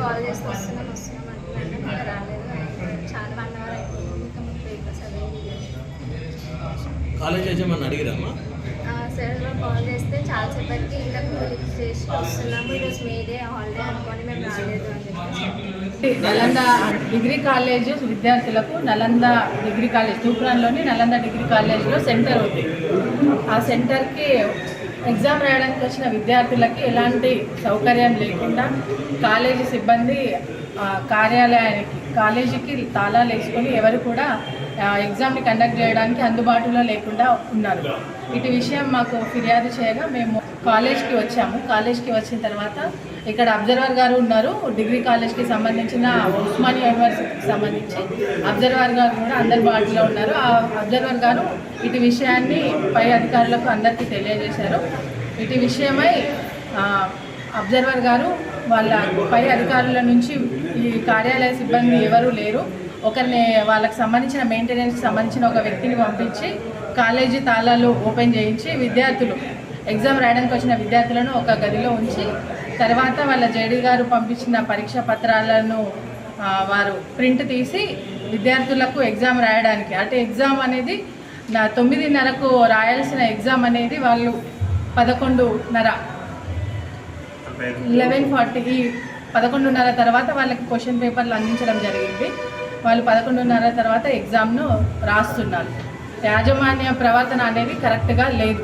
Call చేసి వస్తున్నాం వస్తున్నాం అంటున్నాను రాలేదు. చాలా వన్ అవర్ కాలేజ్ యజమాని అడిగిరామా? సార్ కాల్ చేస్తే చాలా సేపటికి ఇంకా వస్తున్నాము. ఈరోజు మీదే హాలిడే అనుకొని మేము రాలేదు నలంద డిగ్రీ కాలేజ్ విద్యార్థులకు నలంద డిగ్రీ కాలేజ్ తూప్రాన్లోని నలంద డిగ్రీ కాలేజ్లో సెంటర్ ఉంది. ఆ సెంటర్కి ఎగ్జామ్ రాయడానికి వచ్చిన విద్యార్థులకి ఎలాంటి సౌకర్యం లేకుండా కాలేజీ సిబ్బంది ఆ, కార్యాలయానికి కాలేజీకి తాళాలు వేసుకొని ఎవరు కూడా ఎగ్జామ్ని కండక్ట్ చేయడానికి అందుబాటులో లేకుండా ఉన్నారు. ఇటు విషయం మాకు ఫిర్యాదు చేయగా మేము కాలేజ్కి వచ్చాము. కాలేజ్కి వచ్చిన తర్వాత ఇక్కడ అబ్జర్వర్ గారు ఉన్నారు. డిగ్రీ కాలేజ్కి సంబంధించిన ఉస్మానియా యూనివర్సిటీకి సంబంధించి అబ్జర్వర్ గారు కూడా అందుబాటులో ఉన్నారు. ఆ అబ్జర్వర్ గారు ఇటు విషయాన్ని పై అధికారులకు అందరికీ తెలియజేశారు. ఇటు విషయమై అబ్జర్వర్ గారు వాళ్ళ పై అధికారుల నుంచి ఈ కార్యాలయ సిబ్బంది ఎవరూ లేరు. ఒకరిని వాళ్ళకి సంబంధించిన మెయింటెనెన్స్కి సంబంధించిన ఒక వ్యక్తిని పంపించి కాలేజీ తాళాలు ఓపెన్ చేయించి విద్యార్థులు ఎగ్జామ్ రాయడానికి వచ్చిన విద్యార్థులను ఒక గదిలో ఉంచి తర్వాత వాళ్ళ జేడీ గారు పంపించిన పరీక్ష పత్రాలను వారు ప్రింట్ తీసి విద్యార్థులకు ఎగ్జామ్ రాయడానికి. అంటే ఎగ్జామ్ అనేది నా తొమ్మిదిన్నరకు రాయాల్సిన ఎగ్జామ్ అనేది వాళ్ళు పదకొండున్నర లెవెన్ ఫార్టీ పదకొండున్నర తర్వాత వాళ్ళకి క్వశ్చన్ పేపర్లు అందించడం జరిగింది. వాళ్ళు పదకొండున్నర తర్వాత ఎగ్జామ్ను రాస్తున్నారు. యాజమాన్య ప్రవర్తన అనేది కరెక్ట్గా లేదు.